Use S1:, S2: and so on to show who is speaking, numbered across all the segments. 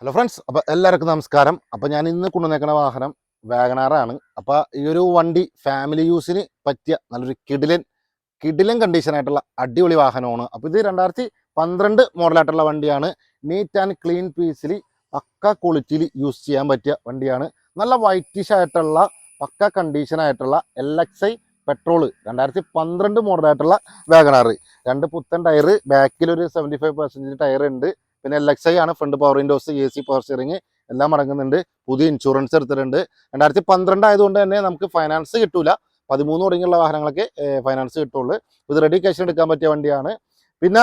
S1: Hello friends അപ്പോൾ എല്ലാവർക്കും നമസ്കാരം. അപ്പോൾ ഞാൻ ഇന്ന് കൊണ്ടുവന്നേക്കുന്ന വാഹനം വാഗനാറാണ് അപ്പോൾ ഈ ഒരു വണ്ടി ഫാമിലി യൂസിന് പറ്റിയ നല്ലൊരു കിഡിലൻ കിഡിലൻ കണ്ടീഷനായിട്ടുള്ള അടിപൊളി വാഹനമാണ്. അപ്പോൾ ഇത് രണ്ടായിരത്തി പന്ത്രണ്ട് മോഡലായിട്ടുള്ള വണ്ടിയാണ്. നീറ്റ് ആൻഡ് ക്ലീൻ പീസിൽ പക്ക ക്വാളിറ്റിയിൽ യൂസ് ചെയ്യാൻ പറ്റിയ വണ്ടിയാണ്. നല്ല വൈറ്റിഷ് ആയിട്ടുള്ള പക്ക കണ്ടീഷനായിട്ടുള്ള എൽ എക്സ് ഐ പെട്രോൾ രണ്ടായിരത്തി പന്ത്രണ്ട് മോഡലായിട്ടുള്ള വാഗനാറ് രണ്ട് പുത്തൻ ടയർ ബാക്കിലൊരു സെവന്റി ഫൈവ് പെർസെന്റേജ് ടയർ ഉണ്ട്. പിന്നെ എൽ ആണ്. Front power windows A C power steering എല്ലാം അടങ്ങുന്നുണ്ട്. പുതിയ ഇൻഷുറൻസ് എടുത്തിട്ടുണ്ട്. രണ്ടായിരത്തി പന്ത്രണ്ട് ആയതുകൊണ്ട് തന്നെ നമുക്ക് ഫൈനാൻസ് കിട്ടൂല. പതിമൂന്ന് തുടങ്ങിയുള്ള വാഹനങ്ങളൊക്കെ ഫൈനാൻസ് കിട്ടുള്ളൂ. ഇത് റെഡി ക്യാഷിന് എടുക്കാൻ പറ്റിയ വണ്ടിയാണ്. പിന്നെ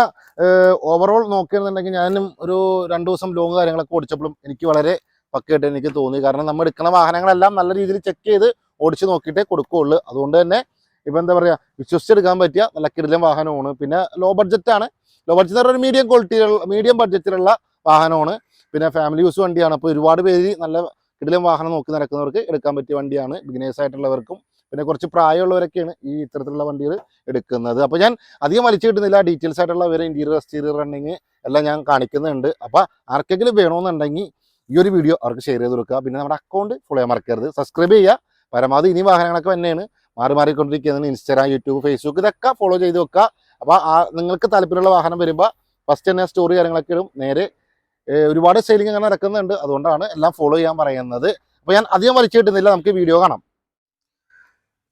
S1: ഓവറോൾ നോക്കുകയാണെന്നുണ്ടെങ്കിൽ ഞാനും ഒരു രണ്ട് ദിവസം ലോങ് കാര്യങ്ങളൊക്കെ ഓടിച്ചപ്പോഴും എനിക്ക് വളരെ പക്കയായിട്ട് എനിക്ക് തോന്നി. കാരണം നമ്മൾ എടുക്കുന്ന വാഹനങ്ങളെല്ലാം നല്ല രീതിയിൽ ചെക്ക് ചെയ്ത് ഓടിച്ച് നോക്കിയിട്ടേ കൊടുക്കുകയുള്ളൂ. അതുകൊണ്ട് തന്നെ ഇപ്പം എന്താ പറയുക വിശ്വസിച്ചെടുക്കാൻ പറ്റിയ നല്ല കിടിലൻ വാഹനമാണ്. പിന്നെ ലോ ബഡ്ജറ്റാണ് ലോ ബഡ്ജറ്റ് എന്ന് പറഞ്ഞാൽ മീഡിയം ക്വാളിറ്റിയിലുള്ള മീഡിയം ബഡ്ജറ്റിലുള്ള വാഹനമാണ്. പിന്നെ ഫാമിലി യൂസ് വണ്ടിയാണ്. അപ്പോൾ ഒരുപാട് പേര് നല്ല കിടിലൻ വാഹനം നോക്കി നടക്കുന്നവർക്ക് എടുക്കാൻ പറ്റിയ വണ്ടിയാണ്. ബിഗിനേഴ്സ് ആയിട്ടുള്ളവർക്കും. പിന്നെ കുറച്ച് പ്രായമുള്ളവരൊക്കെയാണ് ഈ ഇത്തരത്തിലുള്ള വണ്ടികൾ എടുക്കുന്നത്. അപ്പോൾ ഞാൻ അധികം വലിച്ചു കിട്ടുന്നില്ല. ഡീറ്റെയിൽസ് ആയിട്ടുള്ള വേറെ ഇന്റീരിയർ എക്സ്റ്റീരിയർ റണ്ണിങ് എല്ലാം ഞാൻ കാണിക്കുന്നുണ്ട്. അപ്പോൾ ആർക്കെങ്കിലും വേണമെന്നുണ്ടെങ്കിൽ ഈ ഒരു വീഡിയോ അവർക്ക് ഷെയർ ചെയ്ത് കൊടുക്കുക. പിന്നെ നമ്മുടെ അക്കൗണ്ട് ഫോളോ മറക്കരുത്. സബ്സ്ക്രൈബ് ചെയ്യുക. പരമാവധി ഇനി വാഹനങ്ങളൊക്കെ തന്നെയാണ് മാറി മാറിക്കൊണ്ടിരിക്കുന്നത് ഇൻസ്റ്റാഗ്രാം യൂട്യൂബ് ഫേസ്ബുക്ക് ഇതൊക്കെ ഫോളോ ചെയ്ത് വെക്കുക. അപ്പോൾ ആ നിങ്ങൾക്ക് താല്പര്യമുള്ള വാഹനം വരുമ്പോൾ ഫസ്റ്റ് തന്നെ സ്റ്റോറി കാര്യങ്ങളൊക്കെ ഇടും. നേരെ ഒരുപാട് സെയിലിംഗ് അങ്ങനെ നടക്കുന്നുണ്ട്. അതുകൊണ്ടാണ് എല്ലാം ഫോളോ ചെയ്യാൻ പറയുന്നത്. അപ്പോൾ ഞാൻ അധികം വലിച്ചു കിട്ടുന്നില്ല. നമുക്ക് വീഡിയോ കാണാം.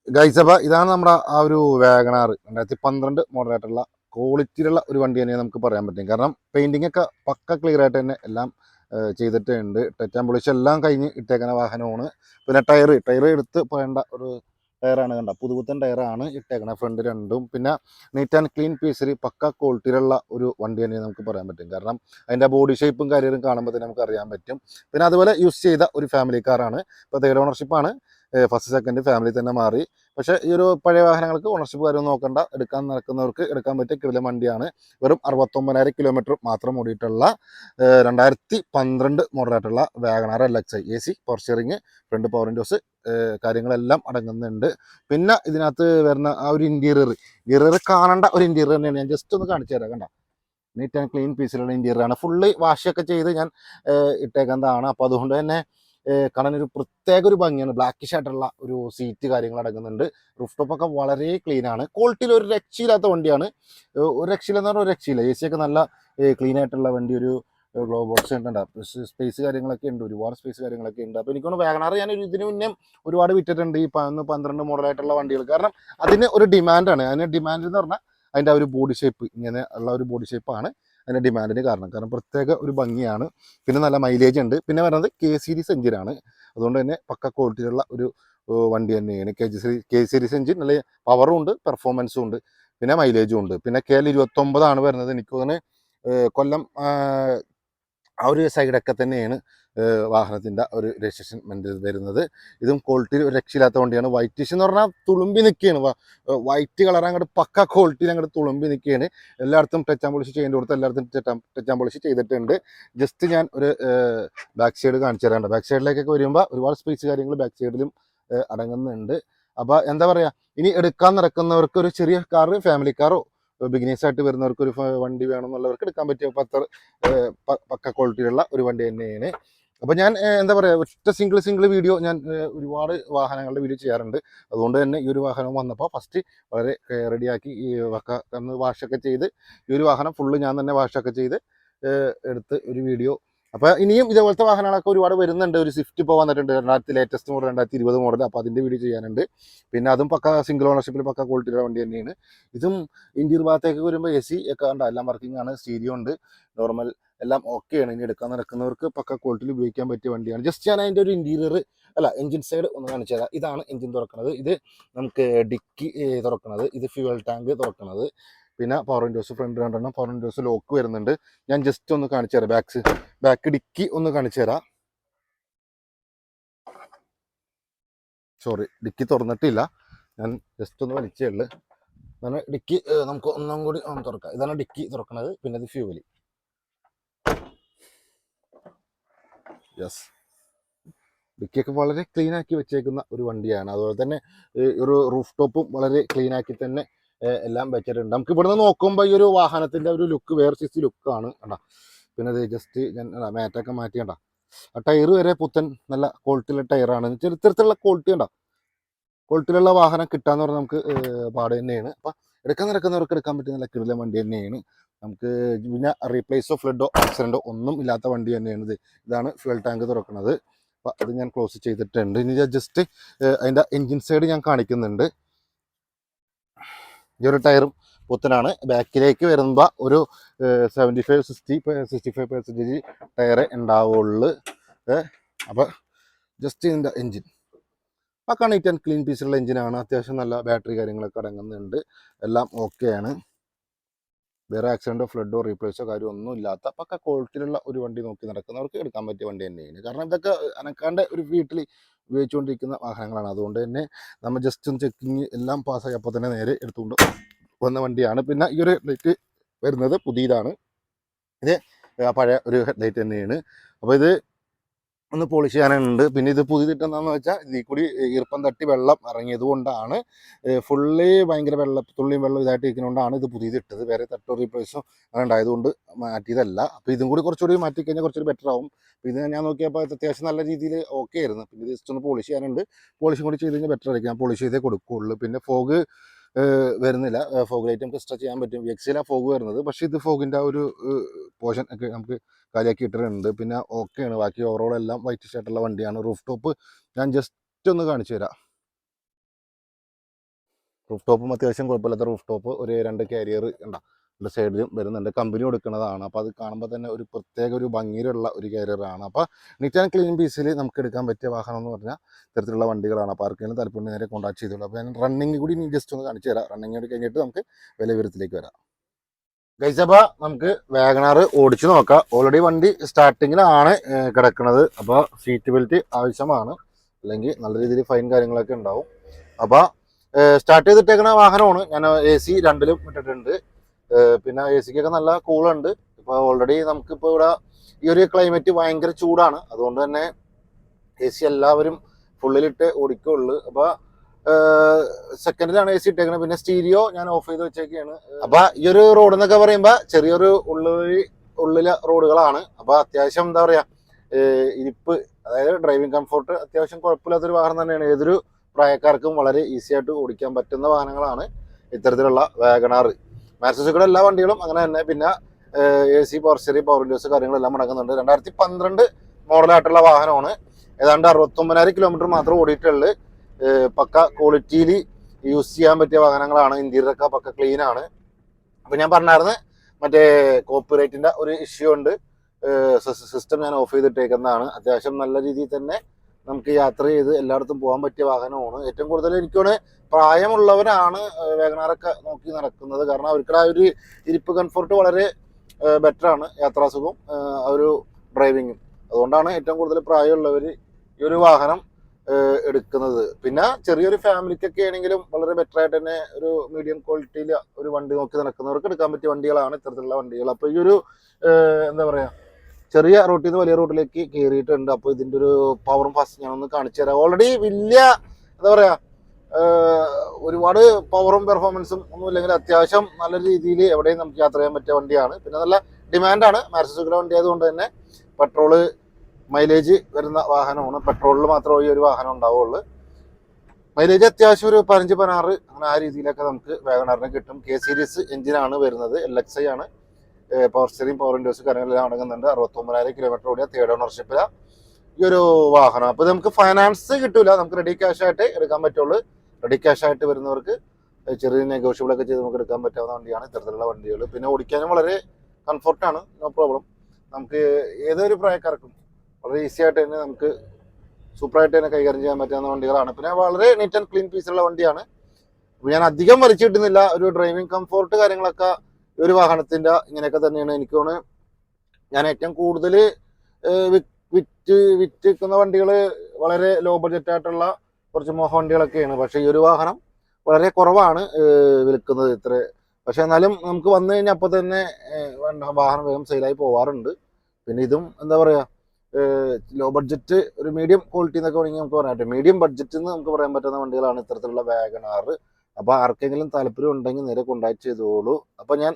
S1: ഗൈസ് അപ്പോൾ ഇതാണ് നമ്മുടെ ആ ഒരു വാഗണാർ രണ്ടായിരത്തി പന്ത്രണ്ട് മോഡലായിട്ടുള്ള ക്വാളിറ്റിയിലുള്ള ഒരു വണ്ടി തന്നെ നമുക്ക് പറയാൻ പറ്റും. കാരണം പെയിന്റിംഗ് ഒക്കെ പക്ക ക്ലിയർ ആയിട്ട് തന്നെ എല്ലാം ചെയ്തിട്ടുണ്ട്. ടച്ച് ആൻഡ് എല്ലാം കഴിഞ്ഞ് ഇട്ടേക്കുന്ന വാഹനമാണ്. പിന്നെ ടയർ ടയർ എടുത്ത് പോകേണ്ട ഒരു ടയറാണ് കണ്ട? പുതുപുത്തൻ ടയറാണ് ഇട്ടേക്കണത് ഫ്രണ്ട് രണ്ടും. പിന്നെ നീറ്റ് ആൻഡ് ക്ലീൻ പീസിൽ പക്ക ക്വാളിറ്റിയിലുള്ള ഒരു വണ്ടി തന്നെ നമുക്ക് പറയാൻ പറ്റും. കാരണം അതിന്റെ ബോഡി ഷേപ്പും കാര്യങ്ങളും കാണുമ്പോൾ തന്നെ നമുക്ക് അറിയാൻ പറ്റും. പിന്നെ അതുപോലെ യൂസ് ചെയ്ത ഒരു ഫാമിലി കാറാണ് ഇപ്പോൾ തേർഡ് ഓണർഷിപ്പാണ് ഫസ്റ്റ് സെക്കൻഡ് ഫാമിലി തന്നെ മാറി. പക്ഷേ ഈ ഒരു പഴയ വാഹനങ്ങൾക്ക് ഓണർഷിപ്പ് കാര്യം നോക്കണ്ട. എടുക്കാൻ നടക്കുന്നവർക്ക് എടുക്കാൻ പറ്റിയ കിടിലം വണ്ടിയാണ്. വെറും അറുപത്തൊമ്പതിനായിരം കിലോമീറ്റർ മാത്രം ഓടിയിട്ടുള്ള രണ്ടായിരത്തി പന്ത്രണ്ട് മോഡലായിട്ടുള്ള Wagon R L X I A C power steering front power windows കാര്യങ്ങളെല്ലാം അടങ്ങുന്നുണ്ട്. പിന്നെ ഇതിനകത്ത് വരുന്ന ആ ഒരു ഇന്റീരിയർ ഇന്റീരിയർ കാണേണ്ട ഒരു ഇന്റീരിയർ തന്നെയാണ്. ഞാൻ ജസ്റ്റ് ഒന്ന് കാണിച്ചു തരാം കണ്ട? നീറ്റ് ആൻഡ് ക്ലീൻ പീസിലുള്ള ഇന്റീരിയർ ആണ്. ഫുള്ള് വാഷൊക്കെ ചെയ്ത് ഞാൻ ഇട്ടേക്കുന്നതാണ്. അപ്പോൾ അതുകൊണ്ട് തന്നെ കാണാൻ ഒരു പ്രത്യേക ഒരു ഭംഗിയാണ്. ബ്ലാക്കിഷ് ആയിട്ടുള്ള ഒരു സീറ്റ് കാര്യങ്ങൾ അടങ്ങുന്നുണ്ട്. റൂഫ് ടോപ്പ് ഒക്കെ വളരെ ക്ലീൻ ആണ്. ക്വാളിറ്റിയിൽ ഒരു രക്ഷയില്ലാത്ത വണ്ടിയാണ്. ഒരു രക്ഷയില്ലെന്ന് പറഞ്ഞാൽ ഒരു രക്ഷയില്ല. എ സി ഒക്കെ നല്ല ക്ലീൻ ആയിട്ടുള്ള വണ്ടി ഒരു ഗ്ലോ ബോക്സ് ഉണ്ട് സ്പേസ് കാര്യങ്ങളൊക്കെ ഉണ്ട്. ഒരുപാട് സ്പേസ് കാര്യങ്ങളൊക്കെ ഉണ്ട്. അപ്പോൾ എനിക്കൊന്ന് വാഗണാർ ഞാൻ ഇതിന് മുന്നേ ഒരുപാട് വിറ്റിട്ടുണ്ട് ഈ പതിനൊന്ന് പന്ത്രണ്ട് മോഡലായിട്ടുള്ള വണ്ടികൾ. കാരണം അതിന് ഒരു ഡിമാൻഡാണ് അതിന് ഡിമാൻഡ് എന്ന് പറഞ്ഞാൽ അതിന്റെ ആ ഒരു ബോഡി ഷേപ്പ് ഇങ്ങനെ ഉള്ള ഒരു ബോഡി ഷേപ്പാണ് അതിന്റെ ഡിമാൻഡിന് കാരണം. കാരണം പ്രത്യേക ഒരു ഭംഗിയാണ്. പിന്നെ നല്ല മൈലേജ് ഉണ്ട്. പിന്നെ പറയുന്നത് കെ സീരീസ് എഞ്ചിനാണ് അതുകൊണ്ട് തന്നെ പക്ക ക്വാളിറ്റിയിലുള്ള ഒരു വണ്ടി തന്നെയാണ്. K G K series engine നല്ല പവറും ഉണ്ട് പെർഫോമൻസും ഉണ്ട് പിന്നെ മൈലേജും ഉണ്ട്. പിന്നെ കെ എൽ ഇരുപത്തൊമ്പതാണ് വരുന്നത്. എനിക്ക് തോന്നുന്നത് കൊല്ലം ആ, ഒരു സൈഡൊക്കെ തന്നെയാണ് വാഹനത്തിന്റെ ഒരു രജിസ്ട്രേഷൻ വരുന്നത്. ഇതും ക്വാളിറ്റി ഒരു രക്ഷയില്ലാത്ത വണ്ടിയാണ്. വൈറ്റിഷ് എന്ന് പറഞ്ഞാൽ തുളുമ്പി നിൽക്കുകയാണ് വൈറ്റ് കളർ അങ്ങോട്ട് പക്ക ക്വാളിറ്റിയിൽ അങ്ങോട്ട് തുളുമ്പി നിൽക്കുകയാണ് എല്ലായിടത്തും ടച്ച് ആൻഡ് പോളിഷ് ചെയ്യേണ്ട കൊടുത്ത് എല്ലായിടത്തും ടച്ച് ആൻഡ് പോളിഷ് ചെയ്തിട്ടുണ്ട്. ജസ്റ്റ് ഞാൻ ഒരു ബാക്ക് സൈഡ് കാണിച്ചു തരാണ്ട് ബാക്ക് സൈഡിലേക്കൊക്കെ വരുമ്പോൾ ഒരുപാട് സ്പേസ് കാര്യങ്ങൾ ബാക്ക് സൈഡിലും അടങ്ങുന്നുണ്ട്. അപ്പോൾ എന്താ പറയുക ഇനി എടുക്കാൻ നടക്കുന്നവർക്ക് ഒരു ചെറിയ കാറ് ഫാമിലി കാറോ ബിഗിനേഴ്സ് ആയിട്ട് വരുന്നവർക്ക് ഒരു വണ്ടി വേണമെന്നുള്ളവർക്ക് എടുക്കാൻ പറ്റിയ പത്ത് പക്ക ക്വാളിറ്റി പക്ക ക്വാളിറ്റിയുള്ള ഒരു വണ്ടി തന്നെയാണ്. അപ്പോൾ ഞാൻ എന്താ പറയുക ഒറ്റ സിംഗിൾ സിംഗിൾ വീഡിയോ ഞാൻ ഒരുപാട് വാഹനങ്ങളുടെ വീഡിയോ ചെയ്യാറുണ്ട്. അതുകൊണ്ട് തന്നെ ഈ ഒരു വാഹനം വന്നപ്പോൾ ഫസ്റ്റ് വളരെ റെഡിയാക്കി ഈ വക്ക വാഷൊക്കെ ചെയ്ത് ഈ ഒരു വാഹനം ഫുള്ള് ഞാൻ തന്നെ വാഷൊക്കെ ചെയ്ത് എടുത്ത് ഒരു വീഡിയോ അപ്പോൾ ഇനിയും ഇതേപോലത്തെ വാഹനങ്ങളൊക്കെ ഒരുപാട് വരുന്നുണ്ട്. ഒരു സ്വിഫ്റ്റ് ഇപ്പോൾ വന്നിട്ടുണ്ട്. രണ്ടായിരത്തി ലേറ്റസ്റ്റ് മോഡൽ രണ്ടായിരത്തി ഇരുപത് മോഡൽ അപ്പോൾ അതിന്റെ വീഡിയോ ചെയ്യാനുണ്ട്. പിന്നെ അതും പക്ക സിംഗിൾ ഓണർഷിപ്പിൽ പക്ക ക്വാളിറ്റിയുടെ വണ്ടി തന്നെയാണ്. ഇതും ഇന്ത്യൻ ഭാഗത്തേക്ക് വരുമ്പോൾ എ സി ഒക്കെ ഉണ്ട് എല്ലാം വർക്കിംഗ് ആണ്. സ്റ്റീരിയോ ഉണ്ട്. നോർമൽ എല്ലാം ഓക്കെ ആണ്. ഇനി എടുക്കാൻ നടക്കുന്നവർക്ക് പക്ക ക്വാളിറ്റിയിൽ ഉപയോഗിക്കാൻ പറ്റിയ വണ്ടിയാണ്. ജസ്റ്റ് ഞാൻ അതിന്റെ ഒരു ഇന്റീരിയർ അല്ല എഞ്ചിൻ സൈഡ് ഒന്ന് കാണിച്ചു തരാം. ഇതാണ് എഞ്ചിൻ തുറക്കുന്നത്. ഇത് നമുക്ക് ഡിക്കി തുറക്കുന്നത് ഇത് ഫ്യൂവൽ ടാങ്ക് തുറക്കുന്നത് പിന്നെ പവർ വിൻഡോസ് ഫ്രണ്ട് രണ്ടെണ്ണം. പവർ വിൻഡോസ് ലോക്ക് വരുന്നുണ്ട്. ഞാൻ ജസ്റ്റ് ഒന്ന് കാണിച്ചു തരാം ബാക്ക് ബാക്ക് ഡിക്കി ഒന്ന് കാണിച്ചു തരാം. സോറി ഡിക്കി തുറന്നിട്ടില്ല. ഞാൻ ജസ്റ്റ് ഒന്ന് വലിച്ചേ ഉള്ളു. ഇതാണ് ഡിക്കി നമുക്ക് ഒന്നും കൂടി ഒന്ന് തുറക്കാം. ഇതാണ് ഡിക്കി തുറക്കുന്നത് പിന്നെ ഇത് ഫ്യൂവലി യെസ് ഡിക്കിയൊക്കെ വളരെ ക്ലീൻ ആക്കി വെച്ചേക്കുന്ന ഒരു വണ്ടിയാണ്. അതുപോലെ തന്നെ ഒരു റൂഫ് ടോപ്പും വളരെ ക്ലീൻ ആക്കി തന്നെ എല്ലാം വെച്ചിട്ടുണ്ട് നമുക്ക് ഇവിടുന്ന് നോക്കുമ്പോൾ ഈ ഒരു വാഹനത്തിന്റെ ഒരു ലുക്ക് വേറെ സിസ് ലുക്കാണ് കണ്ട. പിന്നെ ഇത് ജസ്റ്റ് ഞാൻ മാറ്റൊക്കെ മാറ്റിയണ്ട ആ ടയർ വരെ പുത്തൻ നല്ല ക്വാളിറ്റിയുള്ള ടയറാണ് ഇത്തരത്തിലുള്ള ക്വാളിറ്റി ഉണ്ടോ ക്വാളിറ്റിയിലുള്ള വാഹനം കിട്ടാന്ന് പറഞ്ഞാൽ നമുക്ക് പാട് തന്നെയാണ്. അപ്പം എടുക്കാൻ നടക്കുന്നവർക്ക് എടുക്കാൻ പറ്റിയ നല്ല കിടിലൻ വണ്ടി തന്നെയാണ്. നമുക്ക് പിന്നെ റീപ്ലേസോ ഫ്ലഡോ ആക്സിഡന്റോ ഒന്നും ഇല്ലാത്ത വണ്ടി തന്നെയാണ് ഇത്. ഇതാണ് ഫ്യൂൽ ടാങ്ക് തുറക്കുന്നത് അപ്പം അത് ഞാൻ ക്ലോസ് ചെയ്തിട്ടുണ്ട്. ഇനി ജസ്റ്റ് അതിന്റെ എൻജിൻ സൈഡ് ഞാൻ കാണിക്കുന്നുണ്ട്. ഈ ടയറും പുത്തനാണ്. ബാക്കിലേക്ക് വരുമ്പോൾ ഒരു seventy five sixty sixty five percentage tyre ഉണ്ടാവുള്ളൂ. അപ്പോൾ ജസ്റ്റ് ഇതിന്റെ എൻജിൻ ആ കണക്റ്റ് ആൻഡ് ക്ലീൻ പീസുള്ള എഞ്ചിനാണ് അത്യാവശ്യം നല്ല ബാറ്ററി കാര്യങ്ങളൊക്കെ അടങ്ങുന്നുണ്ട്. എല്ലാം ഓക്കെയാണ് വേറെ ആക്സിഡന്റോ ഫ്ലഡോ റീപ്ലേസോ കാര്യം ഒന്നും ഇല്ലാത്ത പക്ക ക്വാളിറ്റിയിലുള്ള ഒരു വണ്ടി നോക്കി നടക്കുന്നവർക്ക് എടുക്കാൻ പറ്റിയ വണ്ടി തന്നെയാണ്. കാരണം ഇതൊക്കെ അനക്കാണ്ട് ഒരു വീട്ടിൽ ഉപയോഗിച്ചുകൊണ്ടിരിക്കുന്ന വാഹനങ്ങളാണ്. അതുകൊണ്ട് തന്നെ നമ്മൾ ജസ്റ്റ് ഒന്ന് ചെക്കിങ് എല്ലാം പാസ്സായി അപ്പോൾ തന്നെ നേരെ എടുത്തുകൊണ്ട് വന്ന വണ്ടിയാണ്. പിന്നെ ഈ ഒരു ലൈറ്റ് വരുന്നത് പുതിയതാണ്. ഇത് പഴയ ഒരു ഹെഡ്ലൈറ്റ് തന്നെയാണ്. അപ്പോൾ ഇത് ഒന്ന് പോളിഷ് ചെയ്യാനുണ്ട്. പിന്നെ ഇത് പുതിയ പുതിയതിട്ടെന്താന്ന് വെച്ചാൽ ഇതിൽ കൂടി ഈർപ്പം തട്ടി വെള്ളം ഇറങ്ങിയത് കൊണ്ടാണ്. ഫുള്ളി ഭയങ്കര വെള്ളം തുള്ളിയും വെള്ളം ഇതായിട്ട് ഇരിക്കുന്നതുകൊണ്ടാണ് ഇത് പുതിയതിട്ടത് വേറെ തട്ടോ റീപ്ലേസോ അങ്ങനെ ഉണ്ടായതുകൊണ്ട് മാറ്റിയതല്ല. അപ്പോൾ ഇതും കൂടി കുറച്ചുകൂടി മാറ്റി കഴിഞ്ഞാൽ കുറച്ചുകൂടി ബെറ്റർ ആവും. ഇത് ഞാൻ നോക്കിയപ്പോൾ അത്യാവശ്യം നല്ല രീതിയിൽ ഓക്കെ ആയിരുന്നു. പിന്നെ ഇത് ജസ്റ്റ് ഒന്ന് പോളിഷ് ചെയ്യാനുണ്ട്. പോളിഷും കൂടി ചെയ്ത് കഴിഞ്ഞാൽ ബെറ്റർ ആയിരിക്കും. ഞാൻ പോളിഷ് ചെയ്തേ കൊടുക്കുകയുള്ളൂ. പിന്നെ ഫോഗ് വരുന്നില്ല. ഫോഗ് ലൈറ്റ് നമുക്ക് സ്ട്രെച്ച് ചെയ്യാൻ പറ്റും. എക്സിലാണ് ഫോഗ് വരുന്നത്. പക്ഷേ ഇത് ഫോഗിന്റെ ആ ഒരു പോർഷൻ ഒക്കെ നമുക്ക് കാലിയാക്കി ഇട്ടിട്ടുണ്ട്. പിന്നെ ഓക്കെയാണ് ബാക്കി ഓവറോൾ എല്ലാം വൈറ്റ് ഷർട്ടുള്ള വണ്ടിയാണ്. റൂഫ് ടോപ്പ് ഞാൻ ജസ്റ്റ് ഒന്ന് കാണിച്ചു തരാം റൂഫ് ടോപ്പും അത്യാവശ്യം കുഴപ്പമില്ലാത്ത റൂഫ് ടോപ്പ് ഒരു രണ്ട് കാരിയർ ഉണ്ടാകും രണ്ട് സൈഡിലും വരുന്നുണ്ട്. കമ്പനി കൊടുക്കുന്നതാണ്. അപ്പോൾ അത് കാണുമ്പോൾ തന്നെ ഒരു പ്രത്യേക ഒരു ഭംഗിയിലുള്ള ഒരു കാരിയറാണ് അപ്പോൾ നീറ്റ് ആൻഡ് ക്ലീൻ പീസിൽ നമുക്ക് എടുക്കാൻ പറ്റിയ വാഹനം എന്ന് പറഞ്ഞാൽ ഇത്തരത്തിലുള്ള വണ്ടികളാണ്. അപ്പോൾ ആർക്കെങ്കിലും താല്പര്യം നേരെ കോൺടാക്ട് ചെയ്തോളൂ. അപ്പോൾ ഞാൻ റണ്ണിങ് കൂടി ഇനി ജസ്റ്റ് ഒന്ന് കാണിച്ചു തരാം. റണ്ണിങ് കൂടി കഴിഞ്ഞിട്ട് നമുക്ക് വില വിവരത്തിലേക്ക് വരാം. ഗൈസപ്പ നമുക്ക് വാഗനാർ ഓടിച്ചു നോക്കാം. ഓൾറെഡി വണ്ടി സ്റ്റാർട്ടിങ്ങിലാണ് കിടക്കുന്നത്. അപ്പോൾ സീറ്റ് ബെൽറ്റ് ആവശ്യമാണ്. അല്ലെങ്കിൽ നല്ല രീതിയിൽ ഫൈൻ കാര്യങ്ങളൊക്കെ ഉണ്ടാവും. അപ്പോൾ സ്റ്റാർട്ട് ചെയ്തിട്ടേക്കുന്ന വാഹനമാണ്. ഞാൻ എ സി രണ്ടിലും ഇട്ടിട്ടുണ്ട്. പിന്നെ എ സിക്കൊക്കെ നല്ല കൂളുണ്ട് ഇപ്പോൾ ഓൾറെഡി നമുക്കിപ്പോൾ ഇവിടെ ഈ ഒരു ക്ലൈമറ്റ് ഭയങ്കര ചൂടാണ്. അതുകൊണ്ട് തന്നെ എ സി എല്ലാവരും ഫുള്ളിലിട്ട് ഓടിക്കുള്ളൂ. അപ്പോൾ സെക്കൻഡിലാണ് എ സി ഇട്ടേക്കുന്നത് പിന്നെ സ്റ്റീരിയോ ഞാൻ ഓഫ് ചെയ്ത് വെച്ചേക്കാണ്. അപ്പൊ ഈ ഒരു റോഡ് എന്നൊക്കെ പറയുമ്പോൾ ചെറിയൊരു ഉള്ളുവഴി ഉള്ളിലെ റോഡുകളാണ് അപ്പൊ അത്യാവശ്യം എന്താ പറയാ ഇരിപ്പ് അതായത് ഡ്രൈവിംഗ് കംഫോർട്ട് അത്യാവശ്യം കുഴപ്പമില്ലാത്തൊരു വാഹനം തന്നെയാണ്. ഏതൊരു പ്രായക്കാർക്കും വളരെ ഈസി ആയിട്ട് ഓടിക്കാൻ പറ്റുന്ന വാഹനങ്ങളാണ് ഇത്തരത്തിലുള്ള വാഗണാർ. മാർസസുകളുടെ എല്ലാ വണ്ടികളും അങ്ങനെ തന്നെ. പിന്നെ എ സി പോർച്ചറി പവർ വിൻഡോസ് കാര്യങ്ങളെല്ലാം നടക്കുന്നുണ്ട്. രണ്ടായിരത്തി പന്ത്രണ്ട് മോഡലായിട്ടുള്ള വാഹനമാണ്. ഏതാണ്ട് അറുപത്തൊമ്പതിനായിരം കിലോമീറ്റർ മാത്രം ഓടിയിട്ടുള്ളൂ. പക്ക ക്വാളിറ്റിയിൽ യൂസ് ചെയ്യാൻ പറ്റിയ വാഹനങ്ങളാണ്. ഇന്ത്യയിലൊക്കെ പക്ക ക്ലീൻ ആണ്. അപ്പം ഞാൻ പറഞ്ഞായിരുന്നു മറ്റേ കോപ്പിറൈറ്റിന്റെ ഒരു ഇഷ്യൂ ഉണ്ട്. സിസ്റ്റം ഞാൻ ഓഫ് ചെയ്തിട്ടേക്കുന്നതാണ്. അത്യാവശ്യം നല്ല രീതിയിൽ തന്നെ നമുക്ക് യാത്ര ചെയ്ത് എല്ലായിടത്തും പോകാൻ പറ്റിയ വാഹനമാണ്. ഏറ്റവും കൂടുതൽ എനിക്കാണ് പ്രായമുള്ളവരാണ് വേഗനാറൊക്കെ നോക്കി നടക്കുന്നത്. കാരണം അവർക്ക് ആ ഒരു ഇരിപ്പ് കംഫർട്ട് വളരെ ബെറ്റർ ആണ് യാത്രാസുഖം ആ ഒരു ഡ്രൈവിങ്ങും അതുകൊണ്ടാണ് ഏറ്റവും കൂടുതൽ പ്രായമുള്ളവർ ഈ ഒരു വാഹനം എടുക്കുന്നത്. പിന്നെ ചെറിയൊരു ഫാമിലിക്കൊക്കെ ആണെങ്കിലും വളരെ ബെറ്റർ ആയിട്ട് തന്നെ ഒരു മീഡിയം ക്വാളിറ്റിയിൽ ഒരു വണ്ടി നോക്കി നടക്കുന്നവർക്ക് എടുക്കാൻ പറ്റിയ വണ്ടികളാണ് ഇത്തരത്തിലുള്ള വണ്ടികൾ. അപ്പോൾ ഈ ഒരു എന്താ പറയാ ചെറിയ റൂട്ടിൽ നിന്ന് വലിയ റൂട്ടിലേക്ക് കയറിയിട്ടുണ്ട് അപ്പോൾ ഇതിന്റെ ഒരു പവറും ഫാസ്റ്റ് ഞാനൊന്ന് കാണിച്ചു തരാം. ഓൾറെഡി വലിയ എന്താ പറയുക ഒരുപാട് പവറും പെർഫോമൻസും ഒന്നും ഇല്ലെങ്കിൽ അത്യാവശ്യം നല്ല രീതിയിൽ എവിടെയും നമുക്ക് യാത്ര ചെയ്യാൻ പറ്റിയ വണ്ടിയാണ്. പിന്നെ നല്ല ഡിമാൻഡാണ് മാർസസുഗ്ര വണ്ടി ആയതുകൊണ്ട് തന്നെ പെട്രോൾ മൈലേജ് വരുന്ന വാഹനമാണ്. പെട്രോളിൽ മാത്രമേ ഈ ഒരു വാഹനം ഉണ്ടാവുള്ളൂ. മൈലേജ് അത്യാവശ്യം ഒരു പതിനഞ്ച് പതിനാറ് അങ്ങനെ ആ രീതിയിലൊക്കെ നമുക്ക് വാഗണറിന് കിട്ടും. കെ സീരീസ് എഞ്ചിനാണ് വരുന്നത്. എൽ എക്സ് ഐ ആണ്. പവർ സ്റ്റിയറിംഗ് പവർ വിൻഡോസ് കാര്യങ്ങളെല്ലാം അടങ്ങുന്നുണ്ട്. അറുപത്തൊമ്പതിനായിരം കിലോമീറ്റർ ഓടിയ തേർഡ് ഓണർഷിപ്പില ഈ ഒരു വാഹനം. അപ്പോൾ ഇത് നമുക്ക് ഫൈനാൻസ് കിട്ടൂല. നമുക്ക് റെഡി ക്യാഷ് ആയിട്ട് എടുക്കാൻ പറ്റുള്ളൂ. റെഡി ക്യാഷ് ആയിട്ട് വരുന്നവർക്ക് ചെറിയ നെഗോഷ്യബിൾ ഒക്കെ ചെയ്ത് നമുക്ക് എടുക്കാൻ പറ്റാവുന്ന വണ്ടിയാണ് ഇത്തരത്തിലുള്ള വണ്ടികൾ. പിന്നെ ഓടിക്കാനും വളരെ കംഫർട്ടാണ് നോ പ്രോബ്ലം നമുക്ക് ഏതൊരു പ്രായക്കാർക്കും വളരെ ഈസി ആയിട്ട് തന്നെ നമുക്ക് സൂപ്പറായിട്ട് തന്നെ കൈകാര്യം ചെയ്യാൻ പറ്റാവുന്ന വണ്ടികളാണ്. പിന്നെ വളരെ നീറ്റ് ആൻഡ് ക്ലീൻ പീസുള്ള വണ്ടിയാണ്. ഞാൻ അധികം വലിച്ചു കിട്ടുന്നില്ല ഒരു ഡ്രൈവിംഗ് കംഫോർട്ട് കാര്യങ്ങളൊക്കെ ഒരു വാഹനത്തിന്റെ ഇങ്ങനെയൊക്കെ തന്നെയാണ് എനിക്ക് തോന്നുന്നത് ഞാൻ ഏറ്റവും കൂടുതൽ വിറ്റ് വിറ്റ് വിൽക്കുന്ന വണ്ടികൾ വളരെ ലോ ബഡ്ജറ്റ് ആയിട്ടുള്ള കുറച്ച് മോഹ വണ്ടികളൊക്കെയാണ്. പക്ഷേ ഈ ഒരു വാഹനം വളരെ കുറവാണ് വിൽക്കുന്നത് ഇത്ര. പക്ഷേ എന്നാലും നമുക്ക് വന്നു കഴിഞ്ഞാൽ അപ്പോൾ തന്നെ വാഹനം വേഗം സെയിലായി പോവാറുണ്ട്. പിന്നെ ഇതും എന്താ പറയുക ലോ ബഡ്ജറ്റ് ഒരു മീഡിയം ക്വാളിറ്റി എന്നൊക്കെ വേണമെങ്കിൽ നമുക്ക് പറ്റും മീഡിയം ബഡ്ജറ്റ് എന്ന് നമുക്ക് പറയാൻ പറ്റുന്ന വണ്ടികളാണ് ഇത്തരത്തിലുള്ള വാഗണാർ അപ്പോൾ ആർക്കെങ്കിലും താല്പര്യം ഉണ്ടെങ്കിൽ നേരെ കോണ്ടാക്ട് ചെയ്തോളൂ. അപ്പോൾ ഞാൻ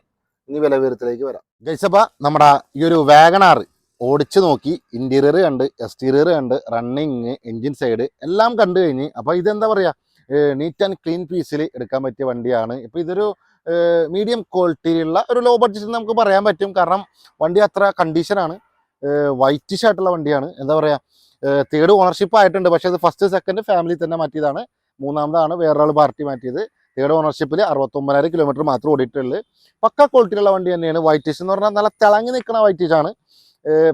S1: ഇനി വില വിവരത്തിലേക്ക് വരാം. ഗൈസപ്പ നമ്മുടെ ഈ ഒരു വാഗണാർ ഓടിച്ചു നോക്കി ഇന്റീരിയർ കണ്ട് എക്സ്റ്റീരിയർ കണ്ട് റണ്ണിങ് എൻജിൻ സൈഡ് എല്ലാം കണ്ടു കഴിഞ്ഞ് അപ്പോൾ ഇതെന്താ പറയുക നീറ്റ് ആൻഡ് ക്ലീൻ പീസിൽ എടുക്കാൻ പറ്റിയ വണ്ടിയാണ്. ഇപ്പോൾ ഇതൊരു മീഡിയം ക്വാളിറ്റിയിലുള്ള ഒരു ലോ ബഡ്ജറ്റ് നമുക്ക് പറയാൻ പറ്റും. കാരണം വണ്ടി അത്ര കണ്ടീഷനാണ് വൈറ്റിഷ് ആയിട്ടുള്ള വണ്ടിയാണ്. എന്താ പറയുക തേർഡ് ഓണർഷിപ്പ് ആയിട്ടുണ്ട്. പക്ഷേ അത് ഫസ്റ്റ് സെക്കൻഡ് ഫാമിലി തന്നെ മാറ്റിയതാണ്. മൂന്നാമതാണ് വേറൊരാൾ പാർട്ടി മാറ്റിയത്. തേർഡ് ഓണർഷിപ്പിൽ അറുപത്തൊമ്പതിനായിരം കിലോമീറ്റർ മാത്രം ഓടിയിട്ടുള്ളൂ. പക്ക ക്വാളിറ്റിയുള്ള വണ്ടി തന്നെയാണ്. വൈറ്റിഷ് എന്ന് പറഞ്ഞാൽ നല്ല തിളങ്ങി നിൽക്കുന്ന വൈറ്റിഷ് ആണ്.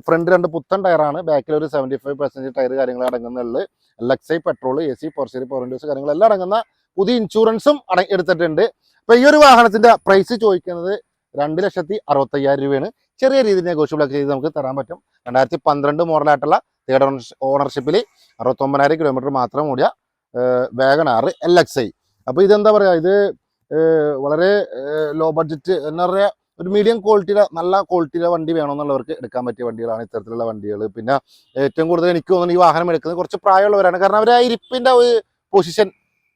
S1: ഫ്രണ്ട് രണ്ട് പുത്തൻ ടയറാണ് ബാക്കിൽ ഒരു സെവന്റി ഫൈവ് പെർസെന്റേജ് ടയർ കാര്യങ്ങൾ അടങ്ങുന്നുള്ളു ഐ പെട്രോൾ എ സി പോർച്ചറി പോറൻഡ്യൂസ് കാര്യങ്ങളെല്ലാം അടങ്ങുന്ന പുതിയ ഇൻഷുറൻസും അട എടുത്തിട്ടുണ്ട്. അപ്പോൾ ഈ ഒരു വാഹനത്തിന്റെ പ്രൈസ് ചോദിക്കുന്നത് രണ്ട് ലക്ഷത്തി അറുപത്തയ്യായിരം രൂപയാണ്. ചെറിയ രീതിയിൽ നെഗോഷ്യബിളൊക്കെ ചെയ്ത് നമുക്ക് തരാൻ പറ്റും. രണ്ടായിരത്തി പന്ത്രണ്ട് മോഡലായിട്ടുള്ള തേർഡ് ഓണർഷിപ്പിൽ അറുപത്തൊമ്പതിനായിരം കിലോമീറ്റർ മാത്രം ഓടിയ വേഗനാറ് എൽ എക്സ് ഐ അപ്പോൾ ഇതെന്താ പറയുക ഇത് വളരെ ലോ ബഡ്ജറ്റ് എന്താ പറയുക ഒരു മീഡിയം ക്വാളിറ്റിയിലെ നല്ല ക്വാളിറ്റിയിലെ വണ്ടി വേണമെന്നുള്ളവർക്ക് എടുക്കാൻ പറ്റിയ വണ്ടികളാണ് ഇത്തരത്തിലുള്ള വണ്ടികൾ പിന്നെ ഏറ്റവും കൂടുതൽ എനിക്ക് തോന്നുന്നു ഈ വാഹനം എടുക്കുന്നത് കുറച്ച് പ്രായമുള്ളവരാണ്. കാരണം അവർ ആ ഇരിപ്പിന്റെ ഒരു പൊസിഷൻ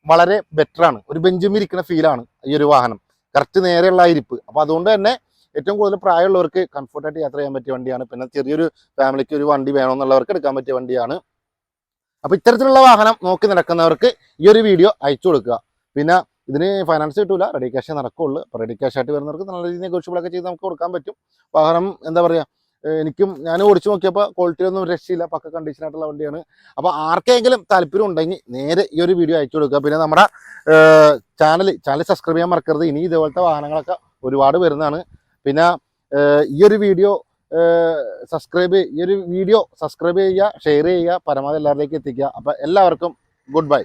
S1: വളരെ ബെറ്ററാണ് ഒരു ബെഞ്ചും ഇരിക്കുന്ന ഫീലാണ് ഈ ഒരു വാഹനം. കറക്റ്റ് നേരെയുള്ള ഇരിപ്പ്. അപ്പോൾ അതുകൊണ്ട് തന്നെ ഏറ്റവും കൂടുതൽ പ്രായമുള്ളവർക്ക് കംഫർട്ടായിട്ട് യാത്ര ചെയ്യാൻ പറ്റിയ വണ്ടിയാണ്. പിന്നെ ചെറിയൊരു ഫാമിലിക്ക് ഒരു വണ്ടി വേണമെന്നുള്ളവർക്ക് എടുക്കാൻ പറ്റിയ വണ്ടിയാണ് അപ്പോൾ ഇത്തരത്തിലുള്ള വാഹനം നോക്കി നടക്കുന്നവർക്ക് ഈ ഒരു വീഡിയോ അയച്ചു കൊടുക്കുക. പിന്നെ ഇതിന് ഫൈനാൻസ് കിട്ടൂല റെഡി ക്യാഷ് നടക്കുള്ളൂ. അപ്പോൾ റെഡി ക്യാഷ് ആയിട്ട് വരുന്നവർക്ക് നല്ല രീതിയിൽ നെഗോഷ്യബിൾ ചെയ്ത് നമുക്ക് കൊടുക്കാൻ പറ്റും. വാഹനം എന്താ പറയുക എനിക്കും ഞാൻ ഓടിച്ചു നോക്കിയപ്പോൾ ക്വാളിറ്റി ഒന്നും രക്ഷയില്ല പക്ക കണ്ടീഷൻ ആയിട്ടുള്ള വണ്ടിയാണ്. അപ്പോൾ ആർക്കെങ്കിലും താല്പര്യം ഉണ്ടെങ്കിൽ നേരെ ഈ ഒരു വീഡിയോ അയച്ചു കൊടുക്കുക. പിന്നെ നമ്മുടെ ചാനൽ ചാനൽ സബ്സ്ക്രൈബ് ചെയ്യാൻ മറക്കരുത്. ഇനി ഇതുപോലത്തെ വാഹനങ്ങളൊക്കെ ഒരുപാട് വരുന്നതാണ്. പിന്നെ ഈ ഒരു വീഡിയോ സബ്സ്ക്രൈബ് ഈ ഒരു വീഡിയോ സബ്സ്ക്രൈബ് ചെയ്യുക ഷെയർ ചെയ്യുക പരമാവധി എല്ലാവരിലേക്ക് എത്തിക്കുക. അപ്പോൾ എല്ലാവർക്കും ഗുഡ് ബൈ